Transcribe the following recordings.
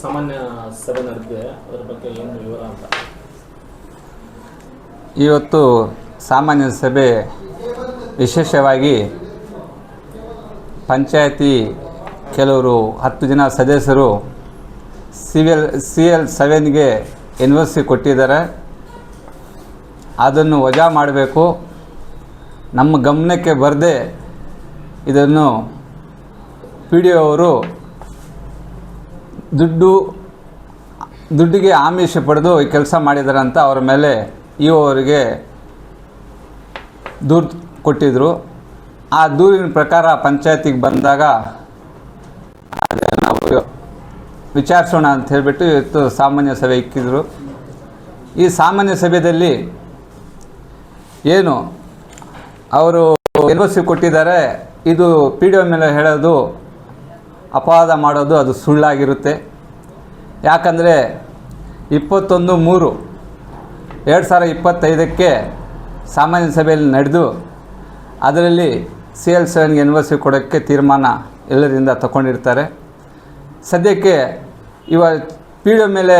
ಸಾಮಾನ್ಯ ಸಭೆ ಅದರ ಬಗ್ಗೆ ಏನು ವಿವರ ಅಂತ. ಇವತ್ತು ಸಾಮಾನ್ಯ ಸಭೆ ವಿಶೇಷವಾಗಿ ಪಂಚಾಯತಿ ಕೆಲವರು ಹತ್ತು ಜನ ಸದಸ್ಯರು ಸಿವಿಲ್ ಎಲ್ ಸಿ ಎಲ್ ಸೆವೆನ್ಗೆ ಸಿ ಕೊಟ್ಟಿದ್ದಾರೆ. ಅದನ್ನು ವಜಾ ಮಾಡಬೇಕು. ನಮ್ಮ ಗಮನಕ್ಕೆ ಬರದೆ ಇದನ್ನು ಪಿ ಡಿ ಅವರು ದುಡ್ಡು, ದುಡ್ಡಿಗೆ ಆಮಿಷ ಪಡೆದು ಈ ಕೆಲಸ ಮಾಡಿದ್ದಾರೆ ಅಂತ ಅವರ ಮೇಲೆ ಇ ಅವರಿಗೆ ದೂರು ಕೊಟ್ಟಿದ್ದರು ಆ ದೂರಿನ ಪ್ರಕಾರ ಪಂಚಾಯತಿಗೆ ಬಂದಾಗ ವಿಚಾರಿಸೋಣ ಅಂತ ಹೇಳಿಬಿಟ್ಟು ಇವತ್ತು ಸಾಮಾನ್ಯ ಸಭೆ ಇಕ್ಕಿದ್ರು. ಈ ಸಾಮಾನ್ಯ ಸಭೆಯಲ್ಲಿ ಏನು, ಅವರು ಎನ್ ಸಿ ಕೊಟ್ಟಿದ್ದಾರೆ, ಇದು ಪಿ ಡಿ ಒ ಮೇಲೆ ಹೇಳೋದು ಅಪವಾದ ಮಾಡೋದು ಅದು ಸುಳ್ಳಾಗಿರುತ್ತೆ. ಯಾಕಂದರೆ ಇಪ್ಪತ್ತೊಂದು ಮೂರು ಎರಡು ಸಾವಿರ ಇಪ್ಪತ್ತೈದಕ್ಕೆ ಸಾಮಾನ್ಯ ಸಭೆಯಲ್ಲಿ ನಡೆದು ಅದರಲ್ಲಿ ಸಿ ಎಲ್ ಸೆವೆನ್ಗೆ ಎನ್ವರ್ಸಿ ಕೊಡೋಕ್ಕೆ ತೀರ್ಮಾನ ಎಲ್ಲರಿಂದ ತಗೊಂಡಿರ್ತಾರೆ. ಸದ್ಯಕ್ಕೆ ಇವ ಪಿ ಡಿ ಮೇಲೆ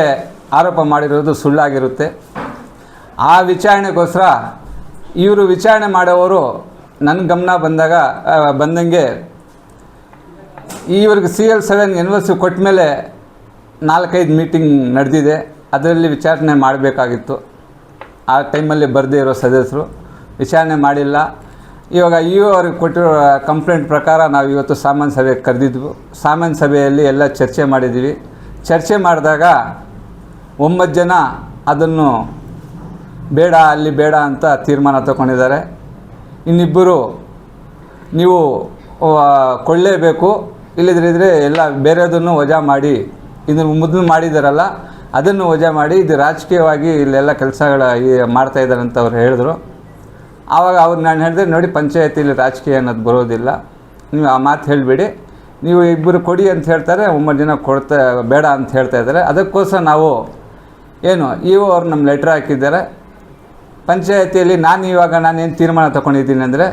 ಆರೋಪ ಮಾಡಿರೋದು ಸುಳ್ಳಾಗಿರುತ್ತೆ. ಆ ವಿಚಾರಣೆಗೋಸ್ಕರ ಇವರು ವಿಚಾರಣೆ ಮಾಡೋವರು ನನ್ನ ಗಮನ ಬಂದಾಗ ಬಂದಂಗೆ ಇವ್ರಿಗೆ ಸಿ ಎಲ್ ಸೆವೆನ್ ಸಿ ಕೊಟ್ಟ ಮೇಲೆ ನಾಲ್ಕೈದು ಮೀಟಿಂಗ್ ನಡೆದಿದೆ. ಅದರಲ್ಲಿ ವಿಚಾರಣೆ ಮಾಡಬೇಕಾಗಿತ್ತು. ಆ ಟೈಮಲ್ಲಿ ಬರದೇ ಇರೋ ಸದಸ್ಯರು ವಿಚಾರಣೆ ಮಾಡಿಲ್ಲ. ಇವಾಗ ಇ ಅವ್ರಿಗೆ ಕೊಟ್ಟಿರೋ ಕಂಪ್ಲೇಂಟ್ ಪ್ರಕಾರ ನಾವು ಇವತ್ತು ಸಾಮಾನ್ಯ ಸಭೆಗೆ ಕರೆದಿದ್ವು. ಸಾಮಾನ್ಯ ಸಭೆಯಲ್ಲಿ ಎಲ್ಲ ಚರ್ಚೆ ಮಾಡಿದ್ದೀವಿ. ಚರ್ಚೆ ಮಾಡಿದಾಗ ಒಂಬತ್ತು ಜನ ಅದನ್ನು ಬೇಡ, ಅಲ್ಲಿ ಬೇಡ ಅಂತ ತೀರ್ಮಾನ ತಗೊಂಡಿದ್ದಾರೆ. ಇನ್ನಿಬ್ಬರು ನೀವು ಕೊಳ್ಳೇಬೇಕು. ಇಲ್ಲದಿದ್ದರೆ ಎಲ್ಲ ಬೇರೆದನ್ನು ವಜಾ ಮಾಡಿ ಇದನ್ನು ಮೊದಲು ಮಾಡಿದಾರಲ್ಲ, ಅದನ್ನು ವಜಾ ಮಾಡಿ ಇದು ರಾಜಕೀಯವಾಗಿ ಇಲ್ಲೆಲ್ಲ ಕೆಲಸಗಳ ಮಾಡ್ತಾ ಇದ್ದಾರೆ ಅಂತ ಅವ್ರು ಹೇಳಿದ್ರು. ಆವಾಗ ಅವ್ರು ನಾನು ಹೇಳಿದೆ, ನೋಡಿ ಪಂಚಾಯತಿಲಿ ರಾಜಕೀಯ ಅನ್ನೋದು ಬರೋದಿಲ್ಲ. ನೀವು ಆ ಮಾತು ಹೇಳಿಬಿಡಿ. ನೀವು ಇಬ್ಬರು ಕೊಡಿ ಅಂತ ಹೇಳ್ತಾರೆ, ಒಂಬತ್ತು ಜನ ಕೊಡ್ತಾ, ಬೇಡ ಅಂತ ಹೇಳ್ತಾ ಇದ್ದಾರೆ ಅದಕ್ಕೋಸ್ಕರ ನಾವು ಏನು ಇವು ಅವ್ರು ನಮ್ಮ ಲೆಟ್ರ್ ಹಾಕಿದ್ದಾರೆ. ಪಂಚಾಯತಿಯಲ್ಲಿ ನಾನು ಇವಾಗ ನಾನೇನು ತೀರ್ಮಾನ ತೊಗೊಂಡಿದ್ದೀನಿ ಅಂದರೆ,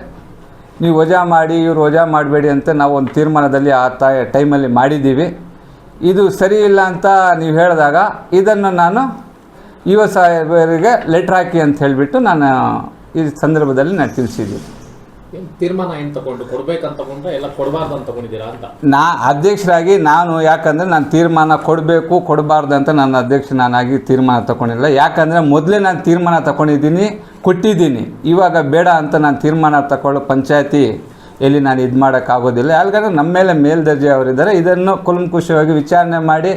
ನೀವು ವಜಾ ಮಾಡಿ, ಇವ್ರು ವಜಾ ಮಾಡಬೇಡಿ ಅಂತ ನಾವು ಒಂದು ತೀರ್ಮಾನದಲ್ಲಿ ಆ ತ, ಟೈಮಲ್ಲಿ ಮಾಡಿದ್ದೀವಿ. ಇದು ಸರಿ ಇಲ್ಲ ಅಂತ ನೀವು ಹೇಳಿದಾಗ ಇದನ್ನು ನಾನು ಯುವ ಸಾಹೇಬರಿಗೆ ಲೆಟ್ರ್ ಹಾಕಿ ಅಂತ ಹೇಳಿಬಿಟ್ಟು ನಾನು ಈ ಸಂದರ್ಭದಲ್ಲಿ ನಾನು ತಿಳಿಸಿದ್ದೀನಿ. ತೀರ್ಮಾನ ಏನು ತಗೊಂಡು? ಕೊಡ್ಬೇಕಂತ ಎಲ್ಲ ಕೊಡಬಾರ್ದು ಅಂತ ತಗೊಂಡಿದ್ದೀರಾ ಅಂತ? ನಾ ಅಧ್ಯಕ್ಷರಾಗಿ ನಾನು ಯಾಕಂದರೆ ನಾನು ತೀರ್ಮಾನ ಕೊಡಬೇಕು ಕೊಡಬಾರ್ದು ಅಂತ ನನ್ನ ಅಧ್ಯಕ್ಷ ನಾನಾಗಿ ತೀರ್ಮಾನ ತಗೊಂಡಿಲ್ಲ. ಯಾಕಂದರೆ ಮೊದಲೇ ನಾನು ತೀರ್ಮಾನ ತಗೊಂಡಿದ್ದೀನಿ ಕೊಟ್ಟಿದ್ದೀನಿ. ಇವಾಗ ಬೇಡ ಅಂತ ನಾನು ತೀರ್ಮಾನ ತಗೊಳ್ಳೋ ಪಂಚಾಯತಿ ಎಲ್ಲಿ ನಾನು ಇದು ಮಾಡೋಕ್ಕಾಗೋದಿಲ್ಲ. ಯಾಕಂದರೆ ನಮ್ಮ ಮೇಲೆ ಮೇಲ್ದರ್ಜೆ ಅವರಿದ್ದಾರೆ. ಇದನ್ನು ಕುಲಂಕುಷವಾಗಿ ವಿಚಾರಣೆ ಮಾಡಿ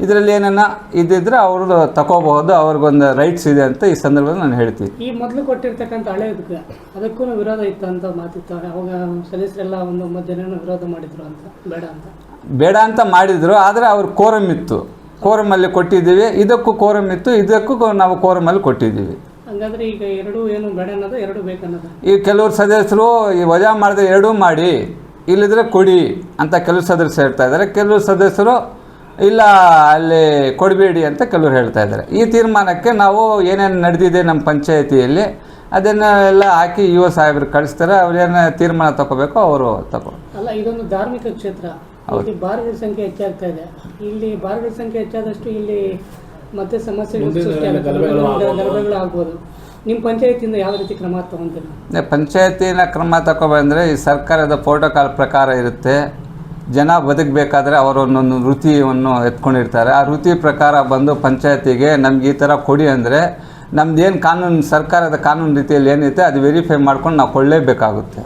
ಇದರಲ್ಲಿ ಏನನ್ನ ಇದ್ದಿದ್ರೆ ಅವರು ತಗೋಬಹುದು ಅವ್ರಿಗೊಂದು ರೈಟ್ಸ್ ಇದೆ ಅಂತ ಈ ಸಂದರ್ಭದಲ್ಲಿ ನಾನು ಹೇಳ್ತೀನಿ. ಈ ಮೊದಲು ಕೊಟ್ಟಿರ್ತಕ್ಕಂಥ ಹಳೆಯದಕ್ಕೆ ಅದಕ್ಕೂ ವಿರೋಧ ಇತ್ತು ಅಂತ ಮಾತಿತ್ತು ಅವಾಗ ಸದಸ್ಯರೆಲ್ಲ ಒಂದು ಒಂಬತ್ತು ಜನ ವಿರೋಧ ಮಾಡಿದ್ರು ಅಂತ. ಬೇಡ ಅಂತ. ಬೇಡ ಅಂತ ಮಾಡಿದ್ರು ಆದರೆ ಅವ್ರ ಕೋರಮ್ ಇತ್ತು. ಕೋರಮಲ್ಲಿ ಕೊಟ್ಟಿದ್ದೀವಿ. ಇದಕ್ಕೂ ಕೋರಮ್ ಇತ್ತು. ಇದಕ್ಕೂ ನಾವು ಕೋರಮಲ್ಲಿ ಕೊಟ್ಟಿದ್ದೀವಿ. ಹಂಗಾದ್ರೆ ಈಗ ಎರಡು ಏನು ಬೇಡ ಅನ್ನೋದು ಎರಡು ಬೇಕನ್ನೋದು. ಈ ಕೆಲವರು ಸದಸ್ಯರು ಈ ವಜಾ ಮಾಡಿದ್ರೆ ಎರಡೂ ಮಾಡಿ ಇಲ್ಲಿದ್ರೆ ಕೊಡಿ ಅಂತ ಕೆಲವು ಸದಸ್ಯರು ಹೇಳ್ತಾ ಇದ್ದಾರೆ. ಕೆಲವು ಸದಸ್ಯರು ಇಲ್ಲ ಅಲ್ಲಿ ಕೊಡಬೇಡಿ ಅಂತ ಕೆಲವರು ಹೇಳ್ತಾ ಇದ್ದಾರೆ. ಈ ತೀರ್ಮಾನಕ್ಕೆ ನಾವು ಏನೇನು ನಡೆದಿದೆ ನಮ್ಮ ಪಂಚಾಯತಿಯಲ್ಲಿ ಅದನ್ನು ಎಲ್ಲ ಹಾಕಿ ಯುವ ಸಾಹೇಬರು ಕಳಿಸ್ತಾರೆ. ಅವ್ರೇನು ತೀರ್ಮಾನ ತಗೋಬೇಕು ಅವರು ತಗೋ ಅಲ್ಲ ಇದೊಂದು ಧಾರ್ಮಿಕ ಕ್ಷೇತ್ರ. ಇಲ್ಲಿ ಬಾರ್ಗಳ ಸಂಖ್ಯೆ ಹೆಚ್ಚಾಗ್ತಾ ಇದೆ. ಇಲ್ಲಿ ಬಾರ್ಗಳ ಸಂಖ್ಯೆ ಹೆಚ್ಚಾದಷ್ಟು ಇಲ್ಲಿ ಮತ್ತೆ ಸಮಸ್ಯೆಗಳು ಗಲಭೆಗಳು ಆಗ್ಬೋದು. ನಿಮ್ಮ ಪಂಚಾಯತಿಯಿಂದ ಯಾವ ರೀತಿ ಕ್ರಮ ತಗೊಂತೀರಿ? ಪಂಚಾಯತಿನ ಕ್ರಮ ತಗೊಬಂದರೆ ಈ ಸರ್ಕಾರದ ಪ್ರೋಟೋಕಾಲ್ ಪ್ರಕಾರ ಇರುತ್ತೆ. ಜನ ಬದುಕಬೇಕಾದ್ರೆ ಅವರೊಂದೊಂದು ವೃತ್ತಿಯನ್ನು ಎತ್ಕೊಂಡಿರ್ತಾರೆ. ಆ ವೃತ್ತಿ ಪ್ರಕಾರ ಬಂದು ಪಂಚಾಯತಿಗೆ ನಮ್ಗೆ ಈ ಥರ ಕೊಡಿ ಅಂದರೆ ನಮ್ದು ಏನು ಕಾನೂನು ಸರ್ಕಾರದ ಕಾನೂನು ರೀತಿಯಲ್ಲಿ ಏನಿದೆ ಅದು ವೆರಿಫೈ ಮಾಡ್ಕೊಂಡು ನಾವು ಕೊಳ್ಳೇಬೇಕಾಗುತ್ತೆ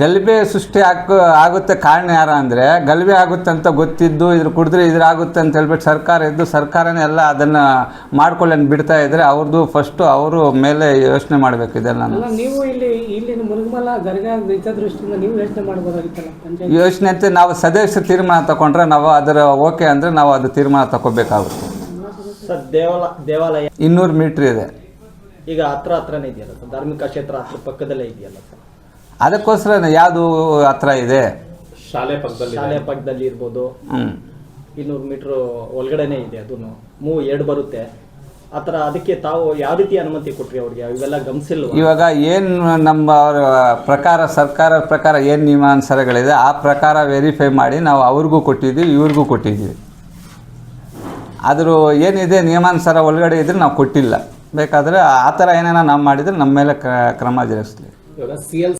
ಗಲಭೆ ಸೃಷ್ಟಿ ಆಗ ಆಗುತ್ತೆ ಕಾರಣ ಯಾರ ಅಂದರೆ ಗಲಭೆ ಆಗುತ್ತೆ ಅಂತ ಗೊತ್ತಿದ್ದು ಇದ್ರ ಕುಡಿದ್ರೆ ಇದ್ರಾಗುತ್ತೆ ಅಂತ ಹೇಳ್ಬಿಟ್ಟು ಸರ್ಕಾರ ಇದ್ದು ಸರ್ಕಾರನೇ ಎಲ್ಲ ಅದನ್ನು ಮಾಡ್ಕೊಳ್ಳೋಣ ಬಿಡ್ತಾ ಇದ್ದರೆ ಅವ್ರದ್ದು ಫಸ್ಟು ಅವರು ಮೇಲೆ ಯೋಚನೆ ಮಾಡಬೇಕು ಇದೆಲ್ಲ. ನೀವು ಇಲ್ಲಿ ಮುರುಗಮಲ ಹಿತದೃಷ್ಟಿಯಿಂದ ನೀವು ಯೋಚನೆ ಮಾಡ್ಬೋದಾಗಿತ್ತಲ್ಲ ಯೋಚನೆ ಅಂತ ನಾವು ಸದಸ್ಯ ತೀರ್ಮಾನ ತಗೊಂಡ್ರೆ ನಾವು ಅದರ ಓಕೆ ಅಂದರೆ ನಾವು ಅದು ತೀರ್ಮಾನ ತಗೋಬೇಕಾಗುತ್ತೆ ಸರ್ ದೇವಾಲ ದೇವಾಲಯ ಇನ್ನೂರು ಮೀಟ್ರ್ ಇದೆ. ಈಗ ಹತ್ರ ಹತ್ರನೇ ಇದೆಯಲ್ಲ ಸರ್ ಧಾರ್ಮಿಕ ಕ್ಷೇತ್ರ ಹತ್ರ ಪಕ್ಕದಲ್ಲೇ ಇದೆಯಲ್ಲ ಸರ್? ಅದಕ್ಕೋಸ್ಕರ ಯಾವುದು ಹತ್ರ ಇದೆ? ಶಾಲೆ ಪಕ್ಕದಲ್ಲಿ ಶಾಲೆ ಪಕ್ಕದಲ್ಲಿ ಇರ್ಬೋದು. ಹ್ಞೂ ಇನ್ನೂರು ಮೀಟ್ರ್ ಒಳಗಡೆನೆ ಇದೆ ಅದನ್ನು ಮೂವ್ ಎರಡು ಬರುತ್ತೆ. ಆ ಥರ ಅದಕ್ಕೆ ತಾವು ಯಾವ ರೀತಿ ಅನುಮತಿ ಕೊಟ್ರಿ ಅವ್ರಿಗೆ? ಇವೆಲ್ಲ ಗಮನಿಸಿಲ್ಲ ಇವಾಗ ಏನು ನಮ್ಮ ಅವರ ಪ್ರಕಾರ ಸರ್ಕಾರದ ಪ್ರಕಾರ ಏನು ನಿಯಮಾನುಸಾರಗಳಿದೆ ಆ ಪ್ರಕಾರ ವೆರಿಫೈ ಮಾಡಿ ನಾವು ಅವ್ರಿಗೂ ಕೊಟ್ಟಿದ್ದೀವಿ ಇವ್ರಿಗೂ ಕೊಟ್ಟಿದ್ದೀವಿ ಆದರೂ ಏನಿದೆ ನಿಯಮಾನುಸಾರ ಒಳಗಡೆ ಇದ್ರೆ ನಾವು ಕೊಟ್ಟಿಲ್ಲ. ಬೇಕಾದರೆ ಆ ಥರ ಏನೇನೋ ನಾವು ಮಾಡಿದರೆ ನಮ್ಮ ಮೇಲೆ ಕ- ಕ್ರಮ ಜರುಗಿಸ್ಲಿ ಇವಾಗ ಸಿ ಎಲ್